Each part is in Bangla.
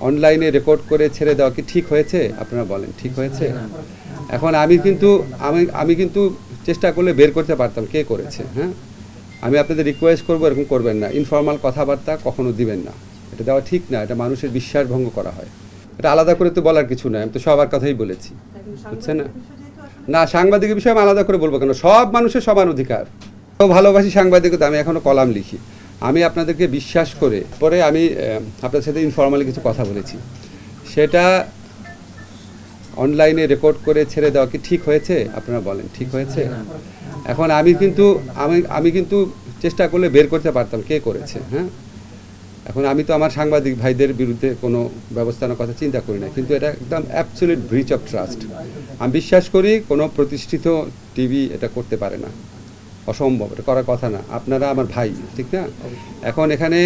অনলাইনে রেকর্ড করে ছেড়ে দেওয়া কি ঠিক হয়েছে? আপনারা বলেন, ঠিক হয়েছে? এখন আমি কিন্তু, আমি আমি কিন্তু চেষ্টা করলে বের করতে পারতাম, কে করেছে হ্যাঁ? আমি আপনাদের রিকোয়েস্ট করব, এরকম করবেন না। ইনফর্মাল কথাবার্তা কখনো দিবেন না। এটা দেওয়া ঠিক না, এটা মানুষের বিশ্বাস ভঙ্গ করা হয়। এটা আলাদা করে তো বলার কিছু নয় আমি তো সবার কথাই বলেছি বুঝছে না? না, সাংবাদিকের বিষয়ে আমি আলাদা করে বলব কেন? সব মানুষের সমান অধিকার। ভালোবাসি সাংবাদিকতা, আমি এখনও কলাম লিখি। আমি আপনাদেরকে বিশ্বাস করে, পরে আমি আপনার সাথে ইনফর্মালি কিছু কথা বলেছি। সেটা অনলাইনে রেকর্ড করে ছেড়ে দেওয়া কি ঠিক হয়েছে? আপনারা বলেন, ঠিক হয়েছে? এখন আমি কিন্তু, আমি আমি কিন্তু চেষ্টা করলে বের করতে পারতাম কে করেছে হ্যাঁ? এখন আমি তো আমার সাংবাদিক ভাইদের বিরুদ্ধে কোনো ব্যবস্থা নেওয়ার কথা চিন্তা করি না, কিন্তু এটা একদম অ্যাবসলিউট ব্রিচ অফ ট্রাস্ট আমি বিশ্বাস করি কোনো প্রতিষ্ঠিত টিভি এটা করতে পারে না। অসম্ভব এটা করার কথা না। আপনারা আমার ভাই ঠিক না? এখন এখানে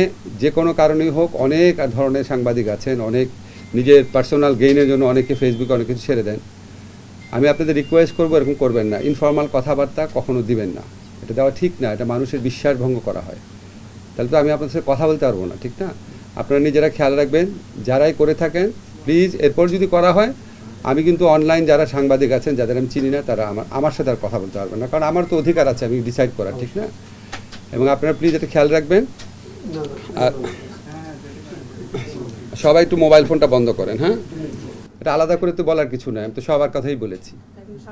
যে কোনো কারণেই হোক অনেক ধরনের সাংবাদিক আছেন অনেক নিজের পার্সোনাল গেইনের জন্য অনেকে ফেসবুকে অনেক কিছু ছেড়ে দেন। আমি আপনাদের রিকোয়েস্ট করব এরকম করবেন না। ইনফর্মাল কথাবার্তা কখনো দিবেন না। এটা দেওয়া ঠিক না এটা মানুষের বিশ্বাস ভঙ্গ করা হয়। তাহলে তো আমি আপনাদের সাথে কথা বলতে পারব না ঠিক না? আপনারা নিজেরা খেয়াল রাখবেন যারাই করে থাকেন প্লিজ এরপর যদি করা হয় আমি কিন্তু অনলাইন যারা সাংবাদিক আছেন যাদের আমি চিনি না তারা আমার আমার সাথে আর কথা বলতে পারবেন না। কারণ আমার তো অধিকার আছে আমি ডিসাইড করার ঠিক না? এবং আপনারা প্লিজ এটা খেয়াল রাখবেন। আর সবাই একটু মোবাইল ফোনটা বন্ধ করেন হ্যাঁ? এটা আলাদা করে তো বলার কিছু নয় আমি তো সবার কথাই বলেছি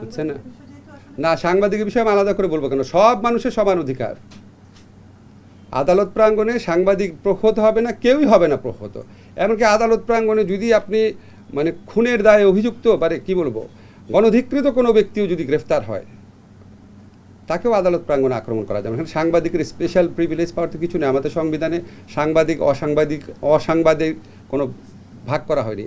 বুঝছেন না? না সাংবাদিকের বিষয়ে আমি আলাদা করে বলব কেন? সব মানুষের সমান অধিকার। আদালত প্রাঙ্গণে সাংবাদিক প্রহত হবে না কেউই হবে না প্রহত। এমনকি আদালত প্রাঙ্গণে যদি আপনি মানে খুনের দায়ে অভিযুক্ত মানে কি বলব, গণধিকৃত কোনো ব্যক্তিও যদি গ্রেফতার হয়, তাকেও আদালত প্রাঙ্গণে আক্রমণ করা যাবে এখানে সাংবাদিকের স্পেশাল প্রিভিলেজ পাওয়ার তো কিছু নেই। আমাদের সংবিধানে সাংবাদিক, অসাংবাদিক অসাংবাদিক কোনো ভাগ করা হয়নি।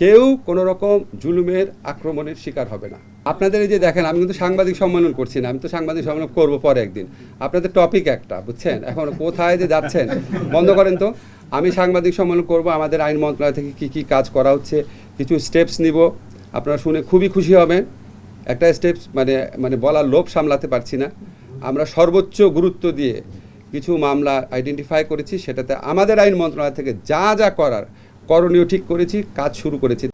কেউ কোনো রকম জুলুমের আক্রমণের শিকার হবে না। আপনাদের এই যে দেখেন, আমি কিন্তু সাংবাদিক সম্মেলন করছি না, আমি তো সাংবাদিক সম্মেলন করব পরে একদিন। আপনাদের টপিক একটা, বুঝছেন? এখন কোথায় যে যাচ্ছেন? বন্ধ করেন তো। আমি সাংবাদিক সম্মেলন করব, আমাদের আইন মন্ত্রণালয় থেকে কী কী কাজ করা হচ্ছে, কিছু স্টেপস নিব। আপনারা শুনে খুবই খুশি হবেন। একটা স্টেপস মানে মানে বলার লোভ সামলাতে পারছি না। আমরা সর্বোচ্চ গুরুত্ব দিয়ে কিছু মামলা আইডেন্টিফাই করেছি, সেটাতে আমাদের আইন মন্ত্রণালয় থেকে যা যা করার, করণীয় ঠিক করেছি, কাজ শুরু করেছি।